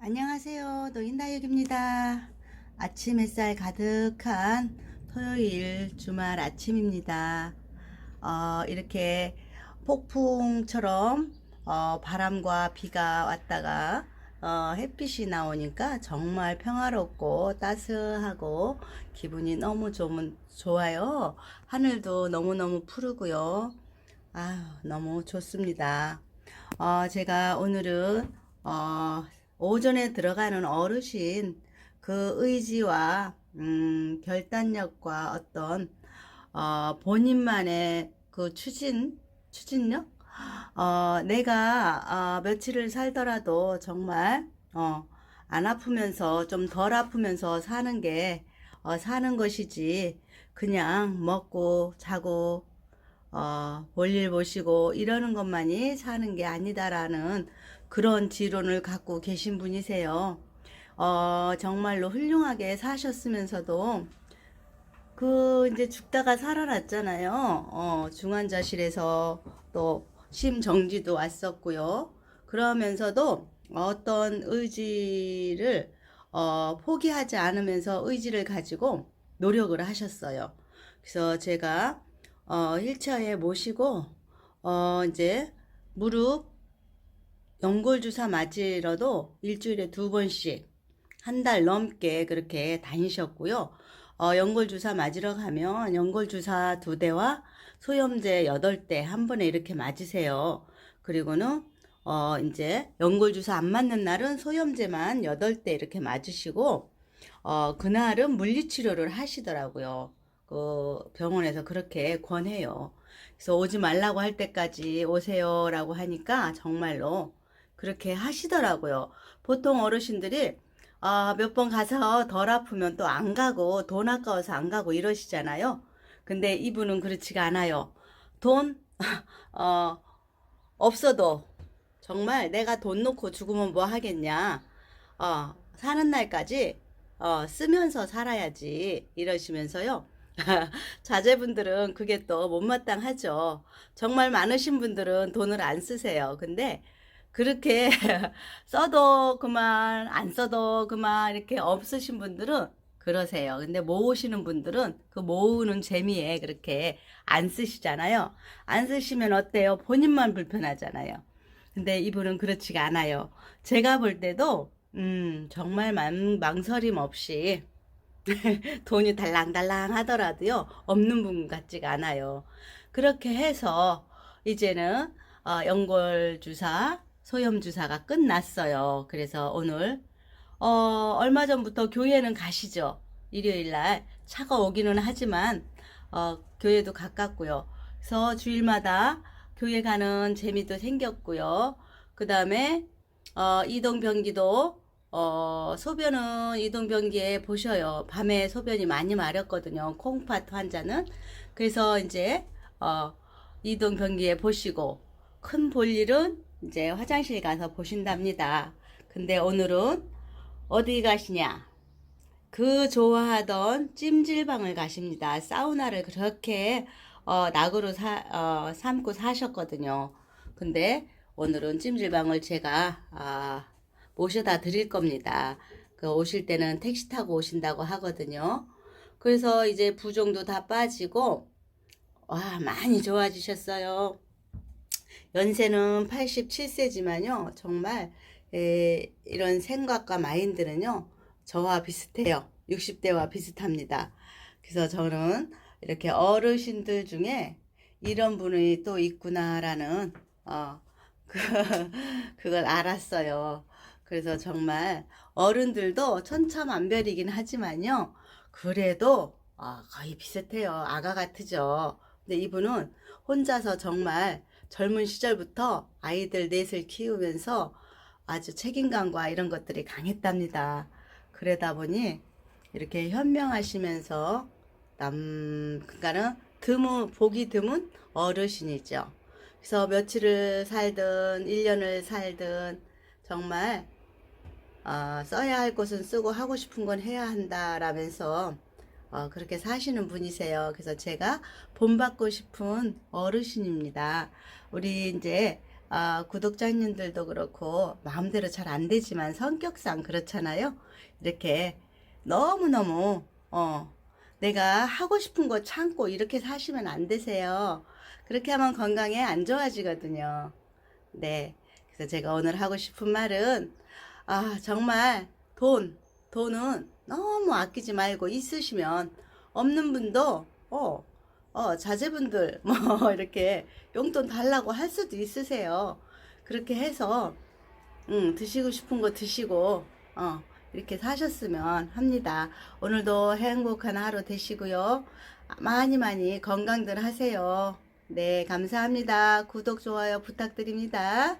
안녕하세요. 노인다육입니다. 아침 햇살 가득한 토요일 주말 아침입니다. 어, 이렇게 폭풍처럼 어, 바람과 비가 왔다가 어, 햇빛이 나오니까 정말 평화롭고 따스하고 기분이 너무 좀 좋아요. 하늘도 너무너무 푸르고요. 아, 너무 좋습니다. 어, 제가 오늘은 어, 오전에 들어가는 어르신 그 의지와 음, 결단력과 어떤 어, 본인만의 그 추진 추진력? 어, 내가 어, 며칠을 살더라도 정말 어, 안 아프면서 좀 덜 아프면서 사는 게 어, 사는 것이지 그냥 먹고 자고 어, 볼일 보시고 이러는 것만이 사는 게 아니다라는 그런 지론을 갖고 계신 분이세요. 어, 정말로 훌륭하게 사셨으면서도 그 이제 죽다가 살아났잖아요. 어, 중환자실에서 또 심정지도 왔었고요. 그러면서도 어떤 의지를 어, 포기하지 않으면서 의지를 가지고 노력을 하셨어요. 그래서 제가 어, 휠체어에 모시고 어, 이제 무릎 연골 주사 맞으러도 일주일에 두 번씩 한 달 넘게 그렇게 다니셨고요. 어, 연골 주사 맞으러 가면 연골 주사 두 대와 소염제 여덟 대 한 번에 이렇게 맞으세요. 그리고는 어, 이제 연골 주사 안 맞는 날은 소염제만 여덟 대 이렇게 맞으시고 어, 그날은 물리치료를 하시더라고요. 그 병원에서 그렇게 권해요. 그래서 오지 말라고 할 때까지 오세요라고 하니까 정말로 그렇게 하시더라고요. 보통 어르신들이 아, 몇 번 가서 덜 아프면 또 안 가고 돈 아까워서 안 가고 이러시잖아요. 근데 이분은 그렇지가 않아요. 돈 어, 없어도 정말 내가 돈 놓고 죽으면 뭐 하겠냐. 어, 사는 날까지 어, 쓰면서 살아야지 이러시면서요. 자제분들은 그게 또 못마땅하죠. 정말 많으신 분들은 돈을 안 쓰세요. 근데 그렇게 써도 그만, 안 써도 그만, 이렇게 없으신 분들은 그러세요. 근데 모으시는 분들은 그 모으는 재미에 그렇게 안 쓰시잖아요. 안 쓰시면 어때요? 본인만 불편하잖아요. 근데 이분은 그렇지가 않아요. 제가 볼 때도, 음, 정말 망, 망설임 없이 돈이 달랑달랑 하더라도요, 없는 분 같지가 않아요. 그렇게 해서 이제는 어, 연골 주사, 소염 주사가 끝났어요. 그래서 오늘 어, 얼마 전부터 교회는 가시죠. 일요일 날 차가 오기는 하지만 어, 교회도 가깝고요. 그래서 주일마다 교회 가는 재미도 생겼고요. 그 다음에 어, 이동 변기도 어, 소변은 이동변기에 보셔요. 밤에 소변이 많이 마렵거든요. 콩팥 환자는. 그래서 이제 어, 이동변기에 보시고 큰 볼일은 이제 화장실 가서 보신답니다. 근데 오늘은 어디 가시냐? 그 좋아하던 찜질방을 가십니다. 사우나를 그렇게 어, 낙으로 사, 어, 삼고 사셨거든요. 근데 오늘은 찜질방을 제가 아, 모셔다 드릴 겁니다. 그 오실 때는 택시 타고 오신다고 하거든요. 그래서 이제 부종도 다 빠지고 와 많이 좋아지셨어요. 연세는 87세지만요. 정말 에, 이런 생각과 마인드는요. 저와 비슷해요. 60대와 비슷합니다. 그래서 저는 이렇게 어르신들 중에 이런 분이 또 있구나라는 어, 그, 그걸 알았어요. 그래서 정말 어른들도 천차만별이긴 하지만요. 그래도 아, 거의 비슷해요. 아가 같으죠. 근데 이분은 혼자서 정말 젊은 시절부터 아이들 넷을 키우면서 아주 책임감과 이런 것들이 강했답니다. 그러다 보니 이렇게 현명하시면서 남, 그러니까는 드문, 보기 드문 어르신이죠. 그래서 며칠을 살든, 1년을 살든, 정말, 어, 써야 할 것은 쓰고 하고 싶은 건 해야 한다라면서, 어, 그렇게 사시는 분이세요. 그래서 제가 본받고 싶은 어르신입니다. 우리 이제 아, 구독자님들도 그렇고 마음대로 잘 안 되지만 성격상 그렇잖아요. 이렇게 너무너무 어 내가 하고 싶은 거 참고 이렇게 사시면 안 되세요. 그렇게 하면 건강에 안 좋아지거든요. 네. 그래서 제가 오늘 하고 싶은 말은 아, 정말 돈, 돈은 너무 아끼지 말고 있으시면 없는 분도 어, 어, 자제분들 뭐 이렇게 용돈 달라고 할 수도 있으세요. 그렇게 해서 음, 드시고 싶은 거 드시고 어, 이렇게 사셨으면 합니다. 오늘도 행복한 하루 되시고요. 많이 많이 건강들 하세요. 네, 감사합니다. 구독, 좋아요 부탁드립니다.